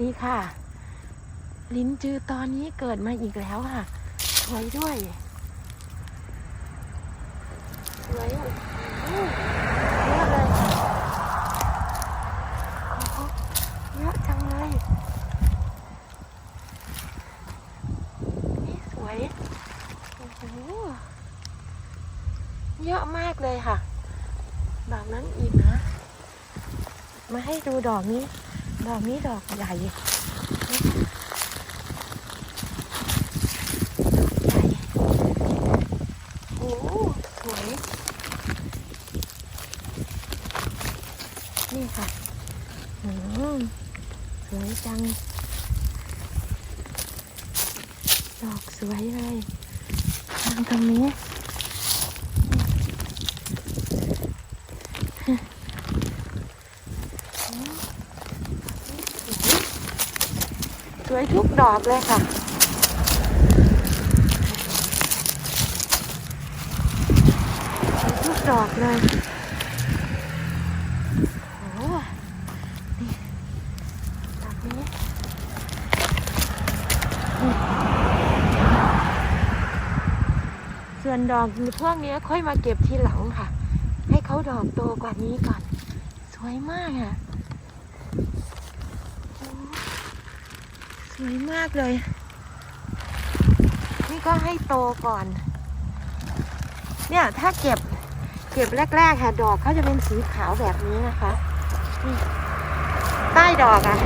ดีค่ะ ลิ้นจือตอนนี้เกิดมาอีกแล้วค่ะ สวยด้วย สวยอะเยอะเลยโอ้โหเยอะจังเลยนี่สวยโอ้โหเยอะมากเลยค่ะดอกนั้นอีกนะ มาให้ดูดอกนี้ ดอกนี้ดอกใหญ่ใหญ่โอ้โหสวย นี่ค่ะอืมสวยจัง ดอกสวยเลยทางตรงนี้ สวยทุกดอกเลยค่ะ สวยทุกดอกเลยโอ้โหนี่ดอกนี้ส่วนดอกพวกนี้ค่อยมาเก็บทีหลังค่ะ ให้เขาดอกโตกว่านี้ก่อน สวยมากอะ ส วยมากเลย นี่ก็ให้โตก่อน เนี่ยถ้าเก็บเก็บแรกๆค่ะดอกเขาจะเป็นสีขาวแบบนี้นะคะใต้ดอกอะ่ะ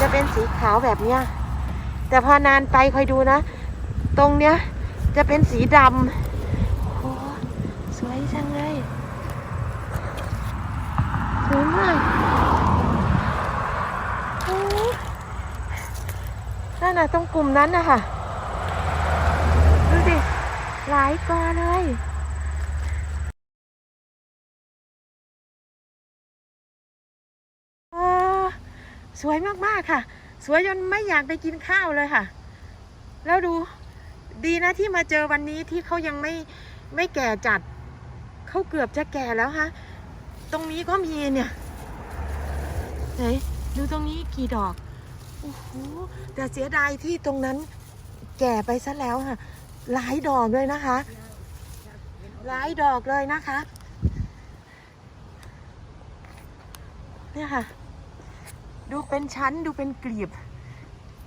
จะเป็นสีขาวแบบเนี้ยแต่พอนานไปคอยดูนะ ตรงเนี้ยจะเป็นสีดำโอ้สวยจังเลยสวยมากโอ้ นั่นน่ะตรงกลุ่มนั้นนะคะดูสิหลายกอเลยโอ้สวยมากๆค่ะ สวยจนไม่อยากไปกินข้าวเลยค่ะ แล้วดูดีนะที่มาเจอวันนี้ที่เขายังไม่ไม่แก่จัด เขาเกือบจะแก่แล้วฮะ ตรงนี้ก็มีเนี่ยไหนดูตรงนี้กี่ดอก โอ้โหแต่เสียดายที่ตรงนั้นแก่ไปซะแล้วค่ะ หลายดอกเลยนะคะ หลายดอกเลยนะคะ เนี่ยค่ะ ดูเป็นชั้นดูเป็นกลีบ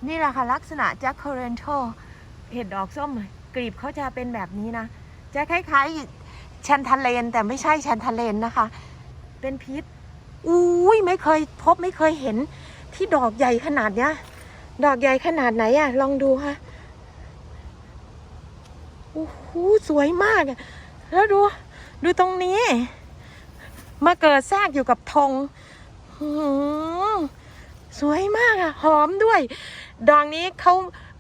นี่แหละค่ะลักษณะแจ็คเคอร์เรนโทเห็ดดอกส้มกลีบเขาจะเป็นแบบนี้นะ จะคล้ายๆชันทาเลนแต่ไม่ใช่ชันทาเลนนะคะ เป็นพิษอุ้ยไม่เคยพบไม่เคยเห็น ที่ดอกใหญ่ขนาดเนี้ย ดอกใหญ่ขนาดไหนอะลองดูค่ะโอ้โหสวยมากอะแล้วดู ดูตรงนี้ มาเกิดแทรกอยู่กับธงหือสวยมากอะหอมด้วย ดอกนี้เขา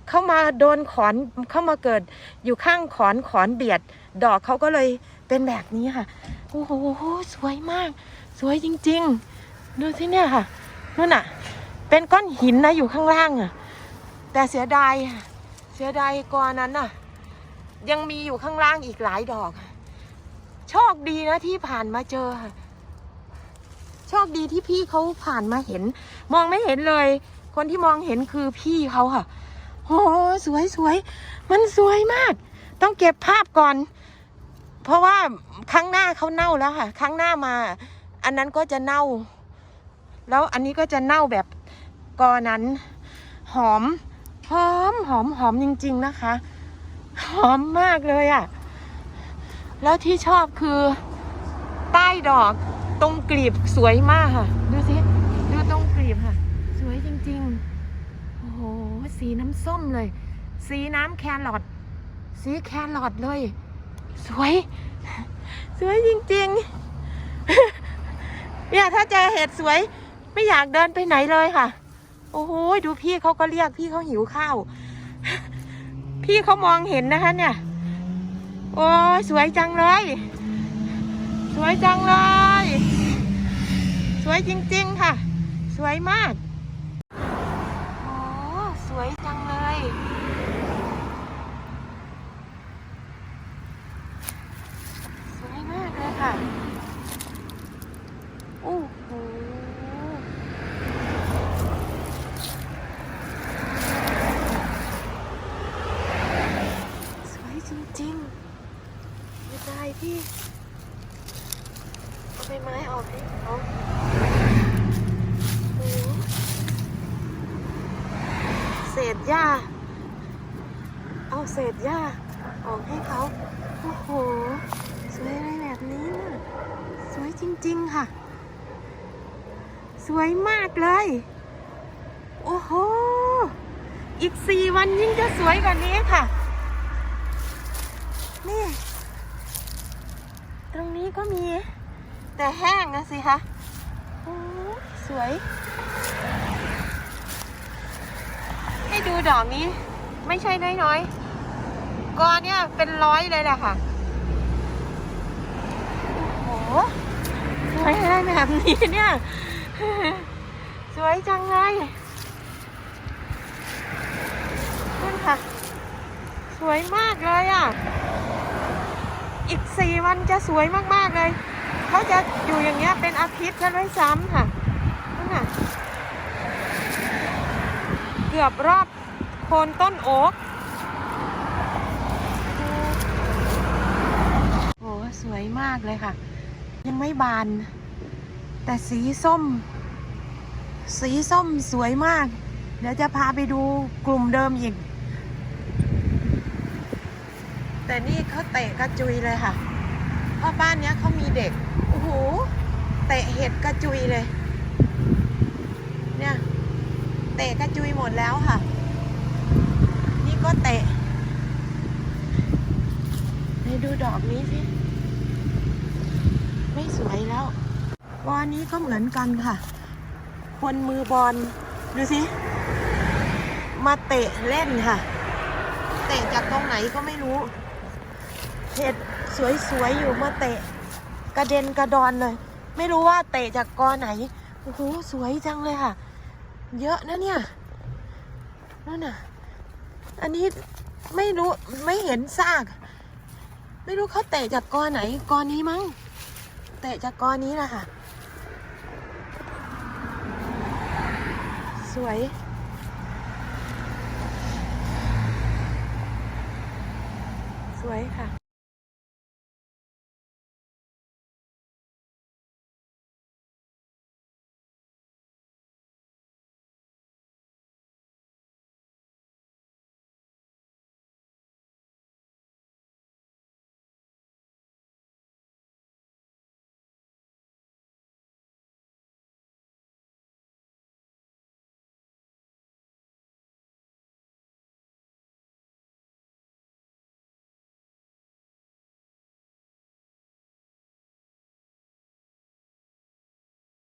เขามาโดนขอนเข้ามาเกิดอยู่ข้างขอนขอนเบียด ดอกเขาก็เลยเป็นแบบนี้ค่ะโอ้โหสวยมาก สวยจริง ๆ ดูที่เนี่ยค่ะนู่นน่ะ เป็นก้อนหินนะอยู่ข้างล่างอะแต่เสียดายเสียดายกอนั้นน่ะ ยังมีอยู่ข้างล่างอีกหลายดอก โชคดีนะที่ผ่านมาเจอ โชคดีที่พี่เขาผ่านมาเห็น มองไม่เห็นเลย คนที่มองเห็นคือพี่เขาค่ะโอ้สวยสวย มันสวยมาก ต้องเก็บภาพก่อน เพราะว่าครั้งหน้าเขาเน่าแล้วค่ะ ครั้งหน้ามา อันนั้นก็จะเน่า แล้วอันนี้ก็จะเน่าแบบ กอนั้น หอม หอม หอม หอมจริง ๆ นะคะ หอมมากเลยอะ่ะ แล้วที่ชอบคือ ใต้ดอกตรงกลีบสวยมากค่ะ ดูสิ ดูตรงกลีบค่ะ สวยจริง ๆ โอ้โห สีน้ำส้มเลย สีน้ำแครอท สีแครอทเลย สวย สวยจริง ๆเนี่ยถ้าเจอเห็ดสวย ไม่อยากเดินไปไหนเลยค่ะ โอ้โหดูพี่เขาก็เรียกพี่เขาหิวข้าว พี่เขามองเห็นนะคะ เนี่ย โอ้สวยจังเลย สวยจังเลย สวยจริง ๆ ค่ะ สวยมาก โอ้สวยจังเลย พี่เอาใบไม้ออกให้เขาเศษหญ้า เอาเศษหญ้าออกให้เขาโอ้โห สวยอะไรแบบนี้นะ่ะ สวยจริงๆค่ะ สวยมากเลย โอ้โห อีกสี่วันยิ่งจะสวยกว่านี้ค่ะ นี่ นี้ก็มี แต่แห้งนะสิคะโอ้สวย ให้ดูดอกนี้ ไม่ใช่น้อยๆกอเนี่ยเป็นร้อยเลยแหละค่ะโอ้โหสวยอะไรแบบนี้เนี่ย สวยจังเลยนั่นค่ะ สวยมากเลยอะ อีกสี่วันจะสวยมากๆเลยเขาจะอยู่อย่างเงี้ยเป็นอาทิตย์กันด้วยซ้ำค่ะนั่นน่ะเกือบรอบโคนต้นโอ๊กโอ้โหสวยมากเลยค่ะ ยังไม่บาน แต่สีส้ม สีส้มสวยมาก เดี๋ยวจะพาไปดูกลุ่มเดิมอีก แต่นี่เขาเตะกระจุยเลยค่ะ เพราะบ้านเนี้ยเขามีเด็ก โอ้โห เตะเห็ดกระจุยเลย เนี่ย เตะกระจุยหมดแล้วค่ะ นี่ก็เตะให้ดูดอกนี้สิ ไม่สวยแล้วบอลนี้ก็เหมือนกันค่ะ คนมือบอลดูสิ มาเตะเล่นค่ะ เตะจากตรงไหนก็ไม่รู้ เห็ดสวยๆ อยู่มาเตะ กระเด็นกระดอนเลย ไม่รู้ว่าเตะจากกอไหนโอ้โหสวยจังเลยค่ะ เยอะนะเนี่ยนั่นน่ะ อันนี้ไม่รู้ไม่เห็นซาก ไม่รู้เขาเตะจากกอไหนกอนี้มั้งเตะจากกอนี้แหละค่ะ สวยสวยค่ะ